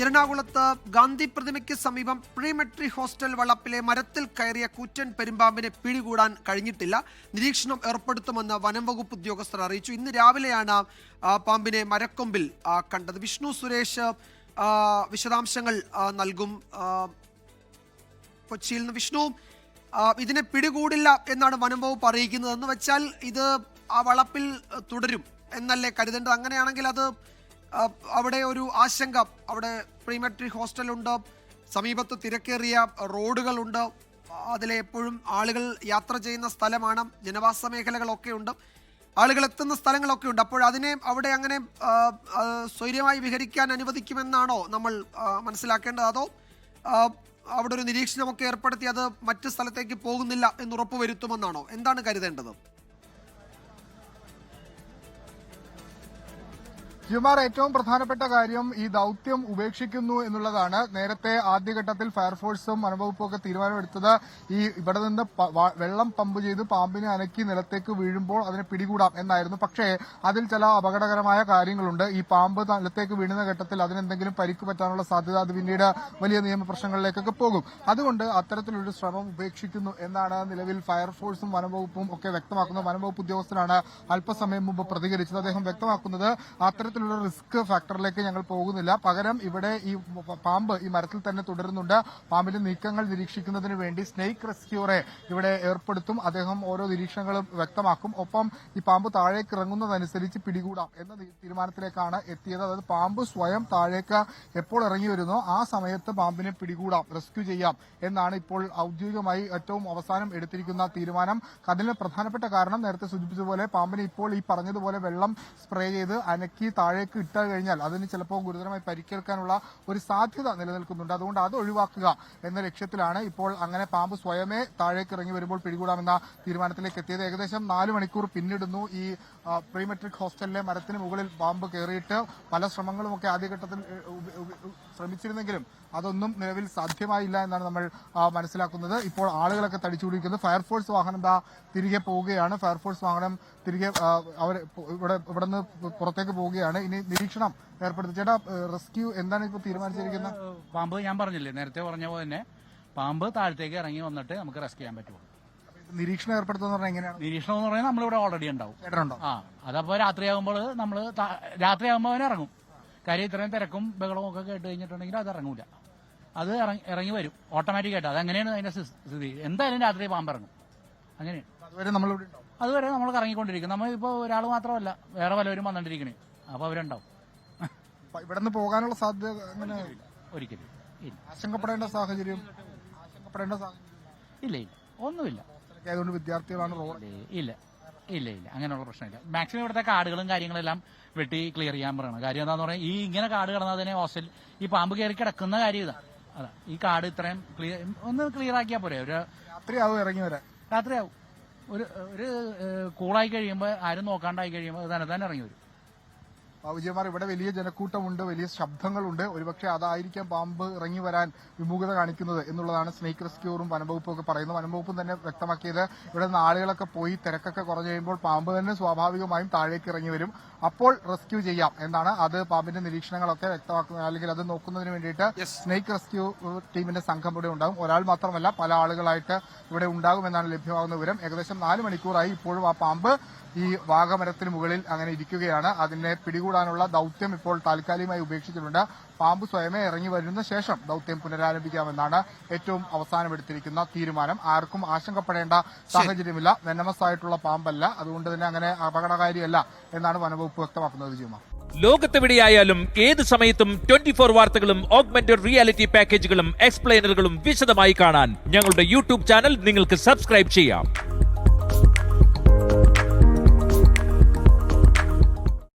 എറണാകുളത്ത് ഗാന്ധി പ്രതിമയ്ക്ക് സമീപം പ്രീമെട്രി ഹോസ്റ്റൽ വളപ്പിലെ മരത്തിൽ കയറിയ കൂറ്റൻ പെരുമ്പാമ്പിനെ പിടികൂടാൻ കഴിഞ്ഞിട്ടില്ല. നിരീക്ഷണം ഏർപ്പെടുത്തുമെന്ന് വനം വകുപ്പ് ഉദ്യോഗസ്ഥർ അറിയിച്ചു. ഇന്ന് രാവിലെയാണ് പാമ്പിനെ മരക്കൊമ്പിൽ കണ്ടത്. വിഷ്ണു സുരേഷ് വിശദാംശങ്ങൾ നൽകും. കൊച്ചിയിൽ നിന്ന് വിഷ്ണു ഇതിനെ പിടികൂടില്ല എന്നാണ് വനം വകുപ്പ് അറിയിക്കുന്നത് എന്ന് വെച്ചാൽ ഇത് ആ വളപ്പിൽ തുടരും എന്നല്ലേ കരുതേണ്ടത്? അങ്ങനെയാണെങ്കിൽ അത് അവിടെ ഒരു ആശങ്ക. അവിടെ പ്രീമെട്രി ഹോസ്റ്റലുണ്ട്. സമീപത്ത് തിരക്കേറിയ റോഡുകളുണ്ട്. അതിലെ എപ്പോഴും ആളുകൾ യാത്ര ചെയ്യുന്ന സ്ഥലമാണ്. ജനവാസ മേഖലകളൊക്കെ ഉണ്ട്. ആളുകൾ എത്തുന്ന സ്ഥലങ്ങളൊക്കെ ഉണ്ട്. അപ്പോൾ അതിനെ അവിടെ അങ്ങനെ സ്വൈര്യമായി വിഹരിക്കാൻ അനുവദിക്കുമെന്നാണോ നമ്മൾ മനസ്സിലാക്കേണ്ടത്? അതോ അവിടെ ഒരു നിരീക്ഷണമൊക്കെ ഏർപ്പെടുത്തി അത് മറ്റു സ്ഥലത്തേക്ക് പോകുന്നില്ല എന്ന് ഉറപ്പുവരുത്തുമെന്നാണോ? എന്താണ് കരുതേണ്ടത്? ജിമാർ ഏറ്റവും പ്രധാനപ്പെട്ട കാര്യം ഈ ദൌത്യം ഉപേക്ഷിക്കുന്നു എന്നുള്ളതാണ്. നേരത്തെ ആദ്യഘട്ടത്തിൽ ഫയർഫോഴ്സും വനംവകുപ്പും ഒക്കെ തീരുമാനമെടുത്തത് ഈ ഇവിടെ നിന്ന് വെള്ളം പമ്പ് ചെയ്ത് പാമ്പിനെ അനക്കി നിലത്തേക്ക് വീഴുമ്പോൾ അതിനെ പിടികൂടാം എന്നായിരുന്നു. പക്ഷേ അതിൽ ചില അപകടകരമായ കാര്യങ്ങളുണ്ട്. ഈ പാമ്പ് നിലത്തേക്ക് വീഴുന്ന ഘട്ടത്തിൽ അതിനെന്തെങ്കിലും പരിക്ക് പറ്റാനുള്ള സാധ്യത അത് പിന്നീട് വലിയ നിയമപ്രശ്നങ്ങളിലേക്കൊക്കെ പോകും. അതുകൊണ്ട് അത്തരത്തിലൊരു ശ്രമം ഉപേക്ഷിക്കുന്നു എന്നാണ് നിലവിൽ ഫയർഫോഴ്സും വനംവകുപ്പും ഒക്കെ വ്യക്തമാക്കുന്നത്. വനംവകുപ്പ് ഉദ്യോഗസ്ഥനാണ് അല്പസമയം മുമ്പ് പ്രതികരിച്ചത്. അദ്ദേഹം വ്യക്തമാക്കുന്നത് അത്തരത്തിലുള്ള റിസ്ക് ഫാക്ടറിലേക്ക് ഞങ്ങൾ പോകുന്നില്ല. പകരം ഇവിടെ ഈ പാമ്പ് ഈ മരത്തിൽ തന്നെ തുടരുന്നുണ്ട്. പാമ്പിന്റെ നീക്കങ്ങൾ നിരീക്ഷിക്കുന്നതിന് വേണ്ടി സ്നേക്ക് റെസ്ക്യൂറെ ഇവിടെ ഏർപ്പെടുത്തും. അദ്ദേഹം ഓരോ നിരീക്ഷണങ്ങളും വ്യക്തമാക്കും. ഒപ്പം ഈ പാമ്പ് താഴേക്ക് ഇറങ്ങുന്നതനുസരിച്ച് പിടികൂടാം എന്ന തീരുമാനത്തിലേക്കാണ് എത്തിയത്. അതായത് പാമ്പ് സ്വയം താഴേക്ക് എപ്പോൾ ഇറങ്ങി വരുന്നോ ആ സമയത്ത് പാമ്പിനെ പിടികൂടാം റെസ്ക്യൂ ചെയ്യാം എന്നാണ് ഇപ്പോൾ ഔദ്യോഗികമായി ഏറ്റവും അവസാനം എടുത്തിരിക്കുന്ന തീരുമാനം. അതിന് പ്രധാനപ്പെട്ട കാരണം നേരത്തെ സൂചിപ്പിച്ചതുപോലെ പാമ്പിനെ ഇപ്പോൾ ഈ പറഞ്ഞതുപോലെ വെള്ളം സ്പ്രേ ചെയ്ത് അനക്കി താഴേക്ക് ഇട്ട് കഴിഞ്ഞാൽ അതിന് ചിലപ്പോൾ ഗുരുതരമായി പരിക്കേൽക്കാനുള്ള ഒരു സാധ്യത നിലനിൽക്കുന്നുണ്ട്. അതുകൊണ്ട് അത് ഒഴിവാക്കുക എന്ന ലക്ഷ്യത്തിലാണ് ഇപ്പോൾ അങ്ങനെ പാമ്പ് സ്വയമേ താഴേക്ക് ഇറങ്ങി വരുമ്പോൾ പിടികൂടാമെന്ന തീരുമാനത്തിലേക്ക് എത്തിയത്. ഏകദേശം നാല് മണിക്കൂർ പിന്നിടുന്നു ഈ പ്രീമെട്രിക് ഹോസ്റ്റലിലെ മരത്തിന് മുകളിൽ പാമ്പ് കയറിയിട്ട് പല ശ്രമങ്ങളും ഒക്കെ ആദ്യഘട്ടത്തിൽ ശ്രമിച്ചിരുന്നെങ്കിലും അതൊന്നും നിലവിൽ സാധ്യമായില്ല എന്നാണ് നമ്മൾ മനസ്സിലാക്കുന്നത്. ഇപ്പോൾ ആളുകളൊക്കെ തടിച്ചുപിടിക്കുന്നത് ഫയർഫോഴ്സ് വാഹനം ദാ തിരികെ പോവുകയാണ്. ഫയർഫോഴ്സ് വാഹനം തിരികെ അവർ ഇവിടെ ഇവിടെ നിന്ന് പുറത്തേക്ക് പോവുകയാണ്. ഇനി നിരീക്ഷണം ഏർപ്പെടുത്തി. ചേട്ടാ റെസ്ക്യൂ എന്താണ് ഇപ്പോൾ തീരുമാനിച്ചിരിക്കുന്നത്? പാമ്പ് ഞാൻ പറഞ്ഞില്ലേ നേരത്തെ പറഞ്ഞ പോലെ തന്നെ പാമ്പ് താഴത്തേക്ക് ഇറങ്ങി വന്നിട്ട് നമുക്ക് റെസ്ക്യൂ ചെയ്യാൻ പറ്റുള്ളൂ. നിരീക്ഷണം ഏർപ്പെടുത്തുന്ന പറഞ്ഞാൽ എങ്ങനെയാണ്? നിരീക്ഷണം എന്ന് പറയുന്നത് നമ്മളിവിടെ ഓൾറെഡി ഉണ്ടാവും. ചേട്ടനുണ്ടോ? ആ അതപ്പോ രാത്രിയാകുമ്പോൾ നമ്മൾ രാത്രിയാകുമ്പോൾ അവൻ ഇറങ്ങും. കാര്യം ഇത്രയും തിരക്കും ബഹളവും ഒക്കെ കേട്ട് കഴിഞ്ഞിട്ടുണ്ടെങ്കിൽ അത് ഇറങ്ങൂല. അത് ഇറങ്ങി ഇറങ്ങി വരും ഓട്ടോമാറ്റിക് ആയിട്ട്. അങ്ങനെയാണ് അതിന്റെ സ്ഥി- സ്ഥിതി? എന്തായാലും രാത്രി പാമ്പ് ഇറങ്ങും. അങ്ങനെയാണ്. അതുവരെ നമ്മൾ കറങ്ങിക്കൊണ്ടിരിക്കും നമ്മൾ ഇപ്പോൾ ഒരാൾ മാത്രമല്ല വേറെ പലവരും വന്നിട്ടിരിക്കണേ. അവരുണ്ടാവും. അപ്പൊ ഇവിടെ നിന്ന് പോകാനുള്ള സാധ്യത അങ്ങനെ ഒരിക്കലും. ഇല്ല. ആശങ്കപ്പെടേണ്ട സാഹചര്യം? ആശങ്കപ്പെടേണ്ട സാഹചര്യം ഇല്ല. ഇല്ല ഒന്നുമില്ല. ആയതുകൊണ്ട് വിദ്യാർത്ഥികളാണ് റോഡ് ഇല്ല ഇല്ല. ഇല്ല ഇല്ല. അങ്ങനെയുള്ള പ്രശ്നമില്ല. മാക്സിമം ഇവിടുത്തെ കാർഡുകളും കാര്യങ്ങളെല്ലാം വെട്ടി ക്ലിയർ ചെയ്യാൻ പറയണം. കാര്യം എന്താന്ന് പറഞ്ഞാൽ ഈ ഇങ്ങനെ കാട് കിടന്നതിനെ ഹോസ്റ്റൽ ഈ പാമ്പ് കയറി കിടക്കുന്ന കാര്യം ഇതാ. അതാ ഈ കാർഡ് ഇത്രയും ക്ലിയർ ഒന്ന് ക്ലിയർ ആക്കിയാൽ പോരെ. ഒരു രാത്രിയാവും ഇറങ്ങി വരാൻ. രാത്രിയാവും. ഒരു ഒരു കൂളായി കഴിയുമ്പോൾ ആരും നോക്കാണ്ടായി കഴിയുമ്പോൾ തന്നെ തന്നെ ഇറങ്ങി വരും. വിജയമാർ ഇവിടെ വലിയ ജനക്കൂട്ടമുണ്ട് വലിയ ശബ്ദങ്ങളുണ്ട്. ഒരുപക്ഷെ അതായിരിക്കാം പാമ്പ് ഇറങ്ങി വരാൻ വിമുഖത കാണിക്കുന്നത് എന്നുള്ളതാണ് സ്നേക്ക് റെസ്ക്യൂറും വനംവകുപ്പും ഒക്കെ പറയുന്നത്. വനംവകുപ്പും തന്നെ വ്യക്തമാക്കിയത് ഇവിടെ നിന്ന് ആളുകളൊക്കെ പോയി തിരക്കൊക്കെ കുറഞ്ഞു കഴിയുമ്പോൾ പാമ്പ് തന്നെ സ്വാഭാവികമായും താഴേക്ക് ഇറങ്ങി വരും. അപ്പോൾ റെസ്ക്യൂ ചെയ്യാം എന്നാണ് അത് പാമ്പിന്റെ നിരീക്ഷണങ്ങളൊക്കെ വ്യക്തമാക്കുന്നത്. അല്ലെങ്കിൽ അത് നോക്കുന്നതിന് വേണ്ടിയിട്ട്. സ്നേക്ക് റെസ്ക്യൂ ടീമിന്റെ സംഘം ഇവിടെ ഉണ്ടാകും. ഒരാൾ മാത്രമല്ല പല ആളുകളായിട്ട് ഇവിടെ ഉണ്ടാകുമെന്നാണ് ലഭ്യമാകുന്ന വിവരം. ഏകദേശം നാല് മണിക്കൂറായി ഇപ്പോഴും ആ പാമ്പ് ഈ വാഗമരത്തിന് മുകളിൽ അങ്ങനെ ഇരിക്കുകയാണ്. അതിനെ പിടികൂടാനുള്ള ദൌത്യം ഇപ്പോൾ താൽക്കാലികമായി ഉപേക്ഷിച്ചിട്ടുണ്ട്. പാമ്പ് സ്വയമേ ഇറങ്ങി വരുന്ന ശേഷം ദൌത്യം പുനരാരംഭിക്കാമെന്നാണ് ഏറ്റവും അവസാനമെടുത്തിരിക്കുന്ന തീരുമാനം. ആർക്കും ആശങ്കപ്പെടേണ്ട സാഹചര്യമില്ല. വെനമസ് ആയിട്ടുള്ള പാമ്പല്ല. അതുകൊണ്ട് തന്നെ അങ്ങനെ അപകടകാരിയല്ല എന്നാണ് വനവകുപ്പ് വ്യക്തമാക്കുന്നത് വിജയകുമാർ. ലോകത്തെവിടെയായാലും ഏത് സമയത്തും ട്വന്റി ഫോർ വാർത്തകളും ഓഗ്മെന്റഡ് റിയാലിറ്റി പാക്കേജുകളും എക്സ്പ്ലെയിനറുകളും വിശദമായി കാണാൻ ഞങ്ങളുടെ യൂട്യൂബ് ചാനൽ നിങ്ങൾക്ക് സബ്സ്ക്രൈബ് ചെയ്യാം.